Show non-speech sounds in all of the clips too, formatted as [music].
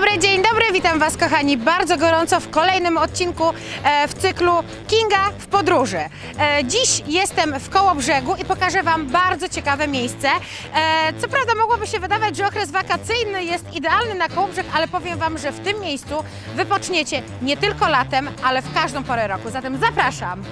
dobry, dzień dobry, witam Was kochani bardzo gorąco w kolejnym odcinku e, w cyklu Kinga w podróży. E, dziś jestem w Kołobrzegu i pokażę Wam bardzo ciekawe miejsce. E, co prawda mogłoby się wydawać, że okres wakacyjny jest idealny na Kołobrzeg, ale powiem Wam, że w tym miejscu wypoczniecie nie tylko latem, ale w każdą porę roku. Zatem zapraszam.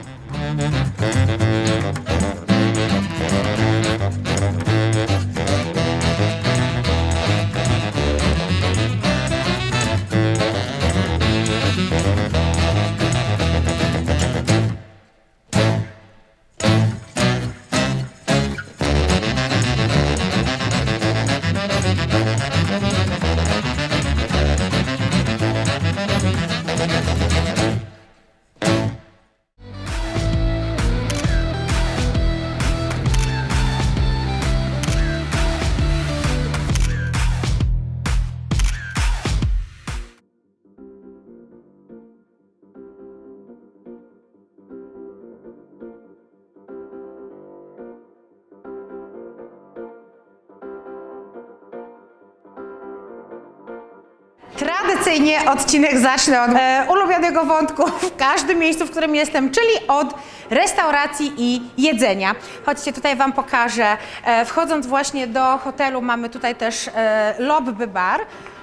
Tradycyjnie odcinek zacznę od e, ulubionego wątku [laughs] w każdym miejscu, w którym jestem, czyli od restauracji i jedzenia. Chodźcie, tutaj Wam pokażę. E, wchodząc właśnie do hotelu mamy tutaj też e, lobby bar,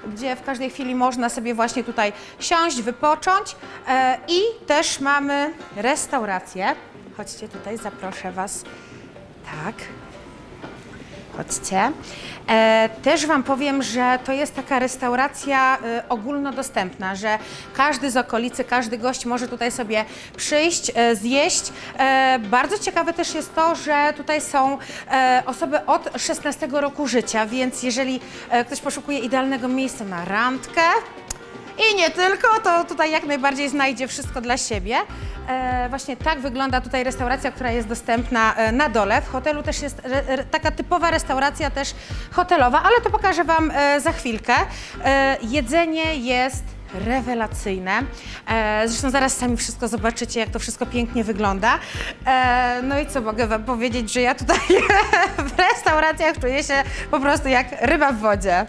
gdzie w każdej chwili można sobie właśnie tutaj siąść, wypocząć e, i też mamy restaurację. Chodźcie tutaj, zaproszę Was. Tak. Chodźcie. E, też Wam powiem, że to jest taka restauracja e, ogólnodostępna, że każdy z okolicy, każdy gość może tutaj sobie przyjść, e, zjeść. E, bardzo ciekawe też jest to, że tutaj są e, osoby od 16 roku życia, więc jeżeli e, ktoś poszukuje idealnego miejsca na randkę, i nie tylko, to tutaj jak najbardziej znajdzie wszystko dla siebie. E, właśnie tak wygląda tutaj restauracja, która jest dostępna e, na dole. W hotelu też jest re, re, taka typowa restauracja też hotelowa, ale to pokażę Wam e, za chwilkę. E, jedzenie jest rewelacyjne. E, zresztą zaraz sami wszystko zobaczycie, jak to wszystko pięknie wygląda. E, no i co mogę Wam powiedzieć, że ja tutaj [laughs] w restauracjach czuję się po prostu jak ryba w wodzie.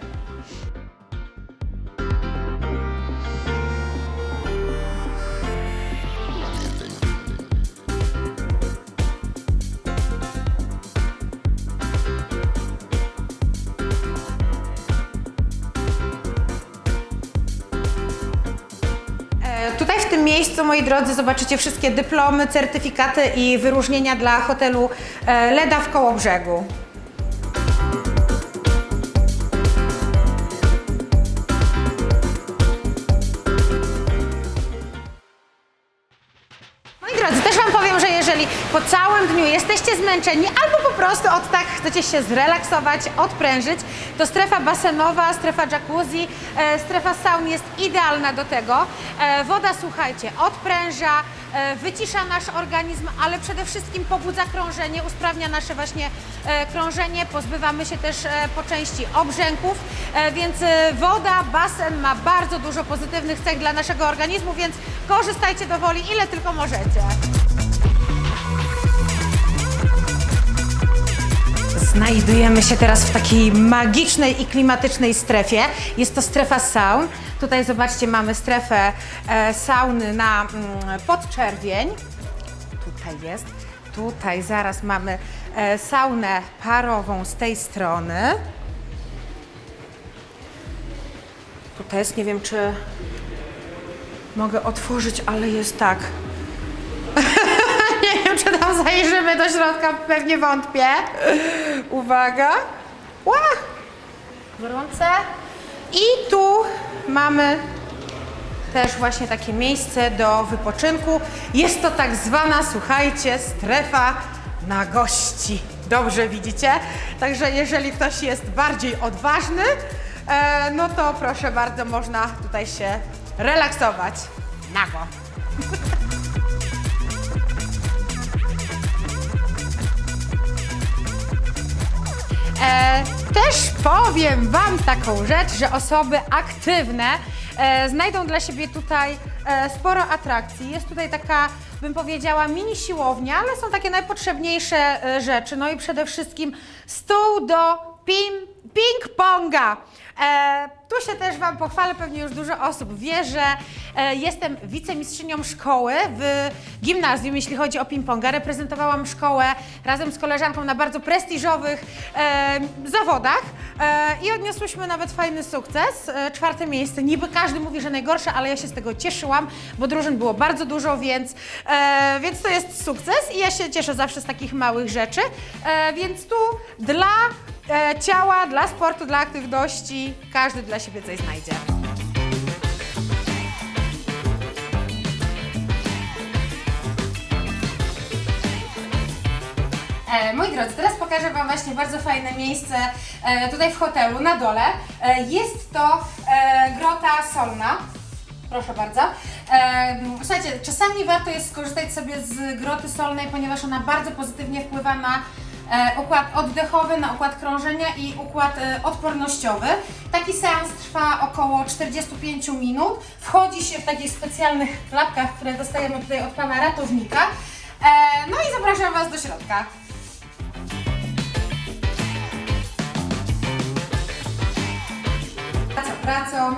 Tutaj w tym miejscu, moi drodzy, zobaczycie wszystkie dyplomy, certyfikaty i wyróżnienia dla hotelu e, Leda w Kołobrzegu. Po całym dniu jesteście zmęczeni albo po prostu od tak chcecie się zrelaksować, odprężyć, to strefa basenowa, strefa jacuzzi, e, strefa saun jest idealna do tego. E, woda, słuchajcie, odpręża, e, wycisza nasz organizm, ale przede wszystkim pobudza krążenie, usprawnia nasze właśnie krążenie, pozbywamy się też po części obrzęków, więc woda, basen ma bardzo dużo pozytywnych cech dla naszego organizmu, więc korzystajcie do woli ile tylko możecie. Znajdujemy się teraz w takiej magicznej i klimatycznej strefie. Jest to strefa saun. Tutaj zobaczcie, mamy strefę e, sauny na mm, podczerwień. Tutaj jest. Tutaj zaraz mamy e, saunę parową z tej strony. Tutaj jest, nie wiem czy mogę otworzyć, ale jest tak. nie wiem, czy tam zajrzymy do środka, pewnie wątpię. Uwaga. Ła! Gorące. I tu mamy też właśnie takie miejsce do wypoczynku. Jest to tak zwana, słuchajcie, strefa na gości. Dobrze widzicie? Także jeżeli ktoś jest bardziej odważny, e, no to proszę bardzo, można tutaj się relaksować. Nago. Też powiem Wam taką rzecz, że osoby aktywne e, znajdą dla siebie tutaj e, sporo atrakcji. Jest tutaj taka, bym powiedziała, mini siłownia, ale są takie najpotrzebniejsze e, rzeczy. No i przede wszystkim stół do ping-ponga. E, tu się też Wam pochwalę, pewnie już dużo osób wie, że e, jestem wicemistrzynią szkoły w gimnazjum, jeśli chodzi o ping-ponga. Reprezentowałam szkołę razem z koleżanką na bardzo prestiżowych e, zawodach e, i odniosłyśmy nawet fajny sukces. E, czwarte miejsce. Niby każdy mówi, że najgorsze, ale ja się z tego cieszyłam, bo drużyn było bardzo dużo, więc, e, więc to jest sukces i ja się cieszę zawsze z takich małych rzeczy. E, więc tu dla e, ciała, dla sportu, dla aktywności każdy dla siebie coś znajdzie. E, Moi drodzy, teraz pokażę Wam właśnie bardzo fajne miejsce e, tutaj w hotelu na dole. E, Jest to e, grota solna. Proszę bardzo. Słuchajcie, czasami warto jest skorzystać sobie z groty solnej, ponieważ ona bardzo pozytywnie wpływa na układ oddechowy, na układ krążenia i układ e, odpornościowy. Taki seans trwa około 45 minut. Wchodzi się w takich specjalnych klapkach, które dostajemy tutaj od pana ratownika. E, No i zapraszam Was do środka. Praca pracą,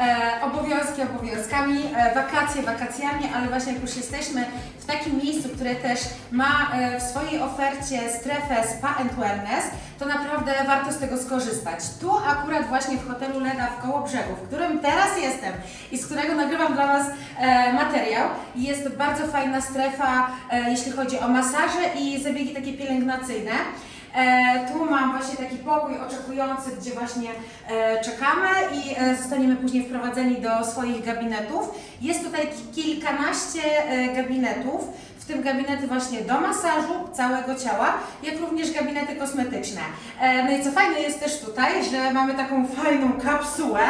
e, obowiązki obowiązkami, e, wakacje wakacjami, ale właśnie jak już jesteśmy w takim miejscu, które też ma e, w swojej ofercie strefę Spa and Wellness, to naprawdę warto z tego skorzystać. Tu akurat właśnie w hotelu Leda w Kołobrzegu, w którym teraz jestem i z którego nagrywam dla Was e, materiał, jest bardzo fajna strefa, e, jeśli chodzi o masaże i zabiegi takie pielęgnacyjne. E, tu mam właśnie taki pokój oczekujący, gdzie właśnie e, czekamy i e, zostaniemy później wprowadzeni do swoich gabinetów. Jest tutaj kilkanaście gabinetów, w tym gabinety właśnie do masażu całego ciała, jak również gabinety kosmetyczne. No i co fajne jest też tutaj, że mamy taką fajną kapsułę,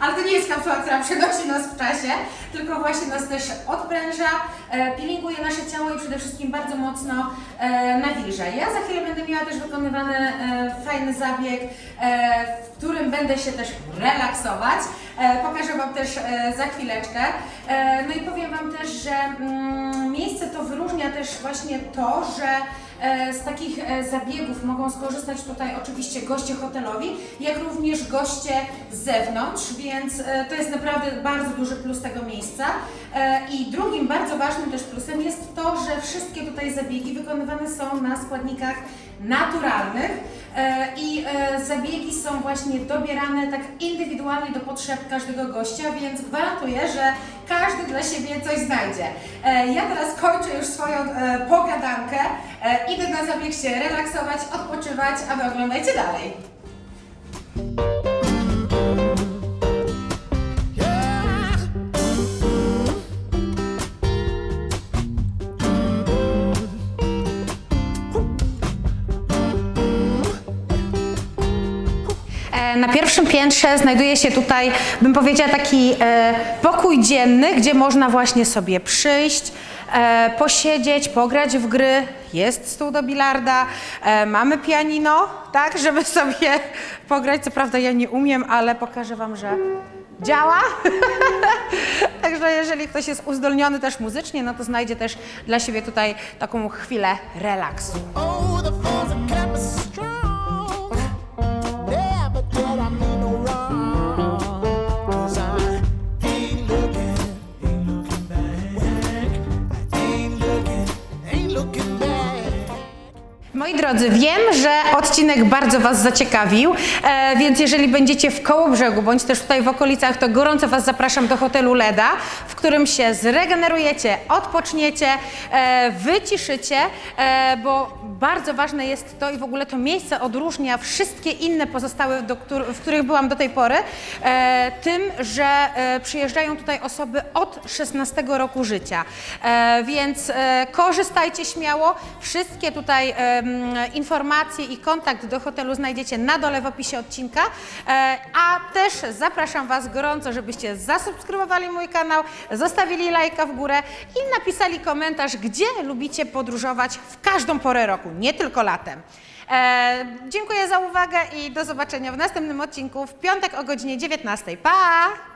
ale to nie jest kapsuła, która przenosi nas w czasie, tylko właśnie nas też odpręża, e, pilinguje nasze ciało i przede wszystkim bardzo mocno e, nawilża. Ja za chwilę będę miała też wykonywany e, fajny zabieg, w którym będę się też relaksować. Pokażę Wam też za chwileczkę. No i powiem Wam też, że mm, miejsce to wyróżnia też właśnie to, że Z takich e, zabiegów mogą skorzystać tutaj oczywiście goście hotelowi, jak również goście z zewnątrz, więc e, to jest naprawdę bardzo duży plus tego miejsca. E, I drugim bardzo ważnym też plusem jest to, że wszystkie tutaj zabiegi wykonywane są na składnikach naturalnych e, i e, zabiegi są właśnie dobierane tak indywidualnie do potrzeb każdego gościa, więc gwarantuję, że każdy dla siebie coś znajdzie. E, Ja teraz kończę już swoją pogadankę, idę na zabieg się relaksować, odpoczywać, a wy oglądajcie dalej. Na pierwszym piętrze znajduje się tutaj, bym powiedziała, taki e, pokój dzienny, gdzie można właśnie sobie przyjść, e, posiedzieć, pograć w gry. Jest stół do bilarda, e, mamy pianino, tak, [laughs] żeby sobie pograć. Co prawda ja nie umiem, ale pokażę Wam, że działa. [laughs] Także jeżeli ktoś jest uzdolniony też muzycznie, no to znajdzie też dla siebie tutaj taką chwilę relaksu. Drodzy, wiem, że odcinek bardzo Was zaciekawił, e, więc jeżeli będziecie w Kołobrzegu bądź też tutaj w okolicach, to gorąco Was zapraszam do hotelu Leda, którym się zregenerujecie, odpoczniecie, e, wyciszycie, e, bo bardzo ważne jest to i w ogóle to miejsce odróżnia wszystkie inne pozostałe, do w których byłam do tej pory, e, tym, że e, przyjeżdżają tutaj osoby od 16 roku życia. E, więc e, korzystajcie śmiało. Wszystkie tutaj em, informacje i kontakt do hotelu znajdziecie na dole w opisie odcinka. E, a też zapraszam Was gorąco, żebyście zasubskrybowali mój kanał, zostawili lajka w górę i napisali komentarz, gdzie lubicie podróżować w każdą porę roku, nie tylko latem. E, dziękuję za uwagę i do zobaczenia w następnym odcinku w piątek o godzinie 19. Pa!